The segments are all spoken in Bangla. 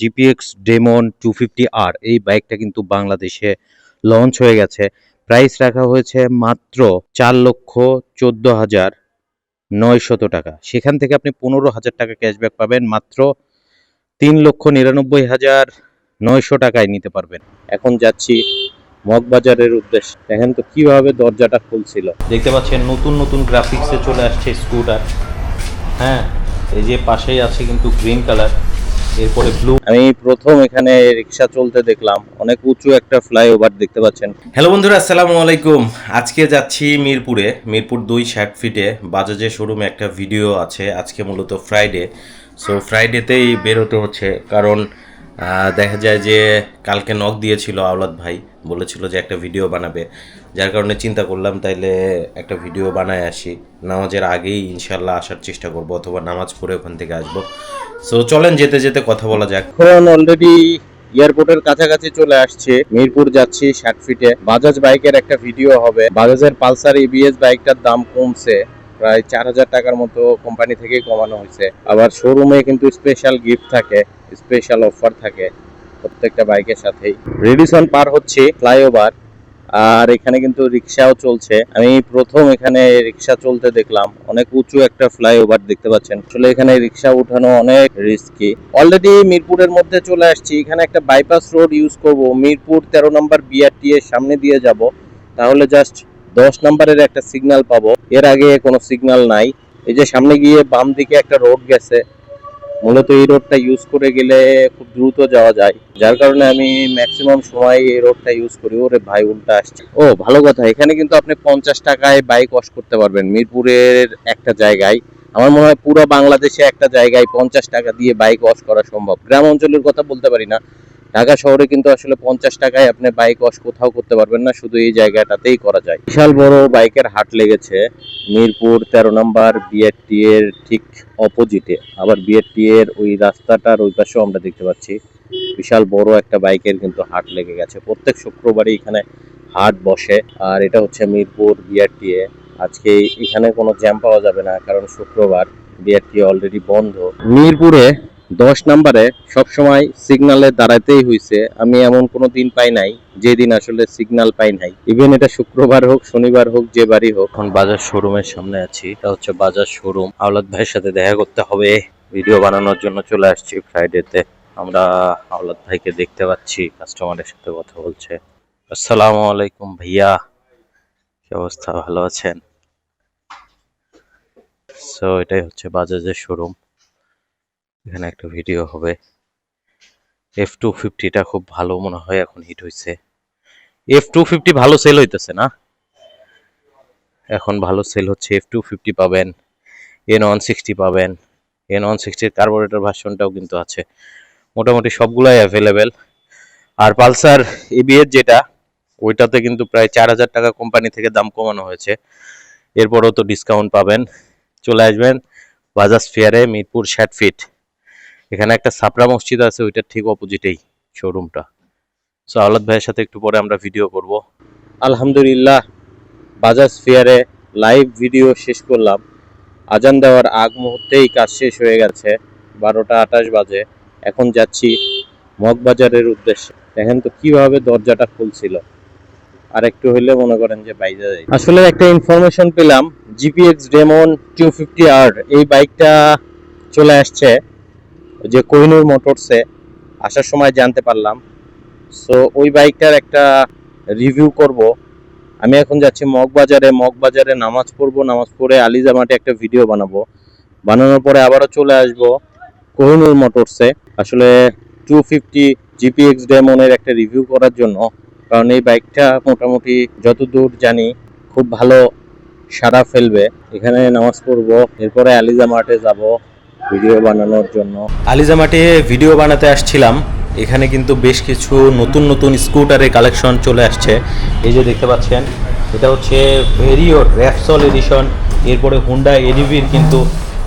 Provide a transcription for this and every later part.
GPX Demon two fifty R, এই বাইকটা কিন্তু বাংলাদেশে লঞ্চ হয়ে গেছে। প্রাইস রাখা হয়েছে মাত্র চার লক্ষ চোদ্দ হাজার নয়শত টাকা। সেখান থেকে আপনি পনেরো হাজার টাকা ক্যাশব্যাক পাবেন, মাত্র তিন লক্ষ নিরানব্বই হাজার নয়শো টাকায় নিতে পারবেন। এখন যাচ্ছি মগবাজারের উদ্দেশ্যে। দেখেন তো কীভাবে দরজাটা খুলছিল। দেখতে পাচ্ছেন, নতুন নতুন গ্রাফিক্সে চলে আসছে স্কুটার হ্যাঁ এই যে পাশেই আছে কিন্তু গ্রিন কালার এরপরে ব্লু আমি প্রথম এখানে রিক্সা চলতে দেখলাম। অনেক উঁচু একটা ফ্লাইওভার দেখতে পাচ্ছেন। হ্যালো বন্ধুরা আসসালামু আলাইকুম। আজকে যাচ্ছি মিরপুরে মিরপুর দুই ষাট ফিটে বাজাজের শোরুমে একটা ভিডিও আছে আজকে মূলত ফ্রাইডে সো ফ্রাইডেতেই বেরোতে হচ্ছে কারণ দেখা যায় যে কালকে নক দিয়েছিল আওলাদ ভাই, বলেছিল যে একটা ভিডিও বানাবে। যার কারণে চিন্তা করলাম, তাইলে একটা ভিডিও বানায় আসি। নামাজের আগেই ইনশাল্লাহ আসার চেষ্টা করব, অথবা নামাজ পড়ে ওখান থেকে আসব। সো চলেন যেতে যেতে কথা বলা যাক। এখন অলরেডি এয়ারপোর্টের কাছাকাছি চলে আসছে। মিরপুর যাচ্ছি ষাট ফিটে বাজাজ বাইকের একটা ভিডিও হবে। বাজাজের পালসার ইবিএস বাইকটার দাম কমছে। প্রায় চার হাজার টাকার মতো কোম্পানি থেকেই কমানো হয়েছে। আবার শোরুমে কিন্তু স্পেশাল গিফট থাকে স্পেশাল অফার থাকে প্রত্যেকটা বাইকের সাথেই। রেডিসন পার হচ্ছে ফ্লাইওভার আর এখানে কিন্তু রিক্সাও চলছে। আমি প্রথম এখানে রিক্সা চলতে দেখলাম। অনেক উঁচু একটা ফ্লাইওভার দেখতে পাচ্ছেন। আসলে এখানে রিক্সা উঠানো অনেক রিস্কি অলরেডি মিরপুরের মধ্যে চলে আসছি। এখানে একটা বাইপাস রোড ইউজ করব। মিরপুর তেরো নম্বর বিআরটি এর সামনে দিয়ে যাব। তাহলে জাস্ট দশ নম্বরের একটা সিগন্যাল পাবো। এর আগে কোনো সিগন্যাল নাই। এই যে সামনে গিয়ে বাম দিকে একটা রোড গেছে। মূলত এই রোডটা ইউজ করে গেলে খুব দ্রুত যাওয়া যায়। যার কারণে আমি ম্যাক্সিমাম সময় এই রোডটা ইউজ করি। ওরে ভাই, উল্টা আসছে। ও, ভালো কথা। এখানে কিন্তু আপনি পঞ্চাশ টাকায় বাইক ওয়াশ করতে পারবেন। মিরপুরের একটা জায়গায়। আমার মনে হয় পুরো বাংলাদেশে একটা জায়গায় পঞ্চাশ টাকা দিয়ে বাইক ওয়াশ করা সম্ভব। গ্রাম অঞ্চলের কথা বলতে পারি না। ঢাকা শহরে কিন্তু আসলে পঞ্চাশ টাকায় আপনি বাইক ওয়াশ কোথাও করতে পারবেন না, শুধু এই জায়গাটাতেই করা যায়। বিশাল বড় বাইকের হাট লেগেছে, মিরপুর তেরো নম্বর বিআরটি এর ঠিক অপোজিটে আবার বিআরটি এর ওই রাস্তাটার ওই পাশেও আমরা দেখতে পাচ্ছি, বিশাল বড় একটা বাইকের কিন্তু হাট লেগে গেছে। প্রত্যেক শুক্রবারই এখানে হাট বসে, আর এটা হচ্ছে মিরপুর বিআরটি এ। আজকে এখানে কোনো জ্যাম পাওয়া যাবে না, কারণ শুক্রবার বিআরটি অলরেডি বন্ধ। মিরপুরে দশ নম্বরে সবসময় সিগনালে দাঁড়াতেই হয়েছে আমি এমন কোনো দিন পাই নাই, যেদিন আসলে সিগন্যাল পাই নাই। ইভেন এটা শুক্রবার হোক, শনিবার হোক, যে বাড়ি হোক। এখন বাজার শোরুমের সামনে আছি। এটা হচ্ছে বাজার শোরুম। আওলাদ ভাইয়ের সাথে দেখা করতে হবে। ভিডিও বানানোর জন্য চলে আসছি ফ্রাইডেতে আমরা আওলাদ ভাইকে দেখতে পাচ্ছি কাস্টমারের সাথে কথা বলছে। আসসালামু আলাইকুম ভাইয়া। কি অবস্থা? ভালো আছেন? সো এটাই হচ্ছে বাজাজের শোরুম। এখানে একটা ভিডিও হবে। এফ টু ফিফটিটা খুব ভালো মনে হয় এখন হিট হয়েছে এফ টু ফিফটি ভালো সেল হইতেছে না? এখন ভালো সেল হচ্ছে এফ টু ফিফটি পাবেন এন ওয়ান সিক্সটি পাবেন এন ওয়ান সিক্সটির কার্বোরেটর ভার্সনটাও কিন্তু আছে। মোটামুটি সবগুলাই অ্যাভেলেবেল আর পালসার এবিএর যেটা, ওইটাতে কিন্তু প্রায় চার হাজার টাকা কোম্পানি থেকে দাম কমানো হয়েছে। এরপরও তো ডিসকাউন্ট পাবেন। চলে আসবেন বাজাজ ফেয়ারে মিরপুর ষাট ফিট এখানে একটা সাপরা মসজিদ আছে, ওইটার ঠিক অপোজিটেই শোরুমটা সো আওলাদ ভাইয়ের সাথে একটু পরে আমরা ভিডিও করব। আলহামদুলিল্লাহ, বাজাজ ফেয়ারে লাইভ ভিডিও শেষ করলাম। আজান দেওয়ার আগ মুহূর্তেই কাজ শেষ হয়ে গেছে, বারোটা আঠাশ বাজে। এখন যাচ্ছি মগবাজারের উদ্দেশ্যে। দেখেন তো কীভাবে দরজাটা খুলছিল। আর একটু হইলে মনে করেন যে বাইরে যাই। আসলে একটা ইনফরমেশন পেলাম GPX Demon two fifty R এই বাইকটা চলে আসছে। যে কোহিনুর মোটরসে আসার সময় জানতে পারলাম। সো ওই বাইকটার একটা রিভিউ করব। আমি এখন যাচ্ছি মগবাজারে। মগবাজারে নামাজ পড়ব। নামাজ পড়ে আলিজামাটে একটা ভিডিও বানাবো। বানানোর পরে আবারও চলে আসব কোহিনুর মোটরসে। আসলে টু ফিফটি জিপিএক্স ডেমনের একটা রিভিউ করার জন্য। কারণ এই বাইকটা মোটামুটি যতদূর জানি খুব ভালো সারা ফেলবে। এখানে নামাজ পড়ব। এরপরে আলিজা মার্টে যাব। ভিডিও বানানোর জন্য। আলিজা মাঠে ভিডিও বানাতে আসছিলাম। এখানে কিন্তু বেশ কিছু নতুন নতুন স্কুটারের কালেকশন চলে আসছে। এই যে দেখতে পাচ্ছেন, এটা হচ্ছে ভেরিও র্যাপসল এডিশন। এরপরে হুন্ডা এডিভির কিন্তু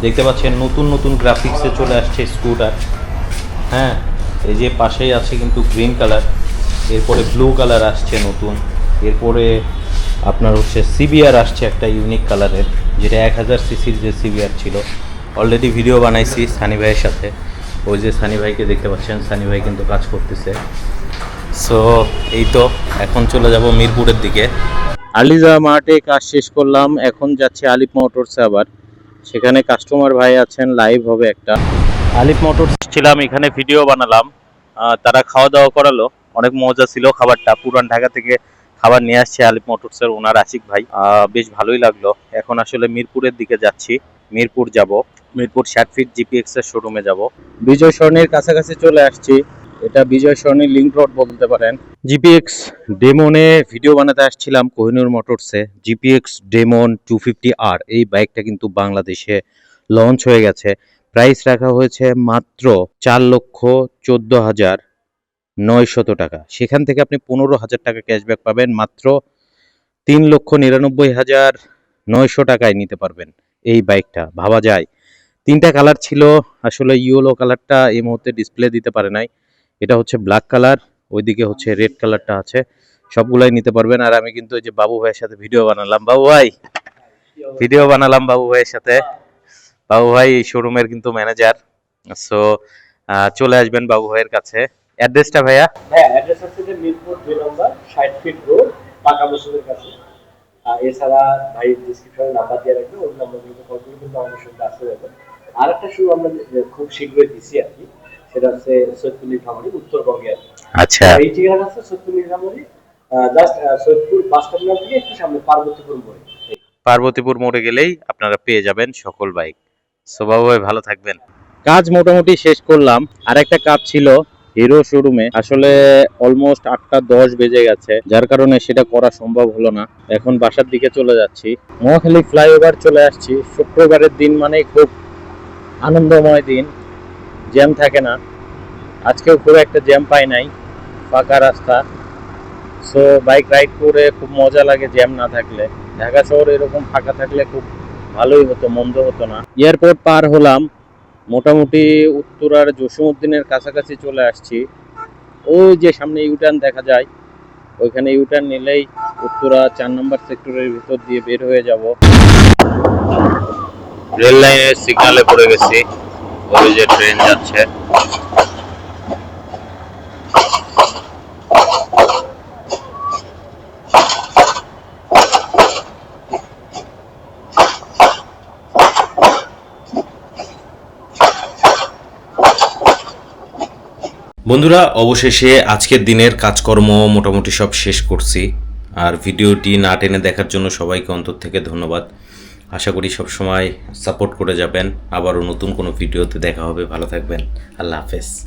দেখতে পাচ্ছেন নতুন নতুন গ্রাফিক্সে চলে আসছে স্কুটার। হ্যাঁ এই যে পাশেই আছে কিন্তু গ্রিন কালার এরপরে ব্লু কালার আসছে নতুন। এরপরে আপনার হচ্ছে সিবিআর আসছে একটা ইউনিক কালারের যেটা এক হাজার সিসির যে সিবিআর ছিল। অলরেডি ভিডিও বানাইছি সানি ভাইয়ের সাথে। ওই যে সানি ভাইকে দেখতে পাচ্ছেন সানি ভাই কিন্তু কাজ করতেছে। সো এই তো এখন চলে যাব মিরপুরের দিকে। আলিজা মার্টে কাজ শেষ করলাম এখন যাচ্ছি আলিফ মোটরসে আবার। সেখানে কাস্টমার ভাই আছেন লাইভ হবে একটা। আলিফ মোটরস ছিলাম এখানে ভিডিও বানালাম। তারা খাওয়া দাওয়া করালো অনেক মজা ছিল খাবারটা। পুরান ঢাকা থেকে খাবার নিয়ে আসছে আলিফ মোটরসের ওনার আশিক ভাই। বেশ ভালোই লাগল। এখন আসলে মিরপুরের দিকে যাচ্ছি। মিরপুর যাব। মিরপুর ষাট ফিট জিপিএক্স এর শোরুমে যাব। বিজয় সরণির কাছাকাছি চলে আসছি। এটা বিজয় সরণি লিঙ্ক রোড বলতে পারেন। জিপিএক্স ডেমনে ভিডিও বানাতে আসছিলাম Kohinoor মোটরসে। GPX Demon two fifty R এই বাইকটা কিন্তু বাংলাদেশে লঞ্চ হয়ে গেছে। প্রাইস রাখা হয়েছে মাত্র চার লক্ষ চোদ্দ হাজার নয়শত টাকা। সেখান থেকে আপনি পনেরো হাজার টাকা ক্যাশব্যাক পাবেন। মাত্র তিন লক্ষ নিরানব্বই হাজার নয়শো টাকায় নিতে পারবেন। এই বাইকটা, ভাবা যায়। তিনটা কালার ছিল, আসলে ইয়েলো কালারটা এই মুহূর্তে ডিসপ্লে দিতে পারে নাই। এটা হচ্ছে ব্ল্যাক কালার ওইদিকে হচ্ছে রেড কালারটা আছে। সবগুলাই নিতে পারবেন। আর আমি কিন্তু ওই যে বাবু ভাইয়ের সাথে ভিডিও বানালাম। বাবু ভাই ভিডিও বানালাম বাবু ভাইয়ের সাথে। বাবু ভাই এই শোরুমের কিন্তু ম্যানেজার সো চলে আসবেন বাবু ভাইয়ের কাছে। অ্যাড্রেসটা ভাইয়া? হ্যাঁ অ্যাড্রেস যে মিরপুর দুই নম্বর, ষাট ফিট রোড পাকা মসজিদের কাছে। এছাড়া ভাই ডিসক্রিপশনে নাম্বার দিয়ে রাখবে ওই নাম্বারগুলোতে কল করে কিন্তু আমাদের সঙ্গে আসতে যাবে আর একটা শুরু আমরা খুব শীঘ্রই দিছি আর কি সেটা হচ্ছে উত্তরবঙ্গে আর আচ্ছা। এই ঠিকানা হচ্ছে Saidpur Nilphamari just Saidpur bus terminal থেকে একটু সামনে পার্বতীপুর মোড়ে। পার্বতীপুর মোড়ে গেলেই আপনারা পেয়ে যাবেন সকল বাইক সো ভাই ভালো থাকবেন। কাজ মোটামুটি শেষ করলাম। আর একটা কাজ ছিল হিরো শোরুমে আসলে অলমোস্ট আটটা দশ বেজে গেছে, যার কারণে সেটা করা সম্ভব হলো না। এখন বাসার দিকে চলে যাচ্ছি। মহাখালী ফ্লাইওভার চলে আসছি। শুক্রবারের দিন মানে খুব আনন্দময় দিন। জ্যাম থাকে না। আজকেও খুব একটা জ্যাম পাই নাই। ফাঁকা রাস্তা। সো বাইক রাইড করে খুব মজা লাগে জ্যাম না থাকলে। ঢাকা শহর এরকম ফাঁকা থাকলে খুব ভালোই হতো, মন্দ হতো না। এয়ারপোর্ট পার হলাম। মোটামুটি উত্তরার জসিমুদ্দিনের কাছাকাছি চলে আসছি। ওই যে সামনে ইউটার্ন দেখা যায়, ওইখানে ইউটার্ন নিলেই উত্তরা চার নম্বর সেক্টরের ভিতর দিয়ে বের হয়ে যাব। রেল লাইনের সিগনালে পড়ে গেছি, ওই যে ট্রেন যাচ্ছে। বন্ধুরা, অবশেষে আজকের দিনের কাজকর্ম মোটামুটি সব শেষ করছি। আর ভিডিওটি না টেনে দেখার জন্য সবাইকে অন্তর থেকে ধন্যবাদ। আশা করি সবসময় সাপোর্ট করে যাবেন। আবারও নতুন কোনো ভিডিওতে দেখা হবে। ভালো থাকবেন। আল্লাহ হাফেজ।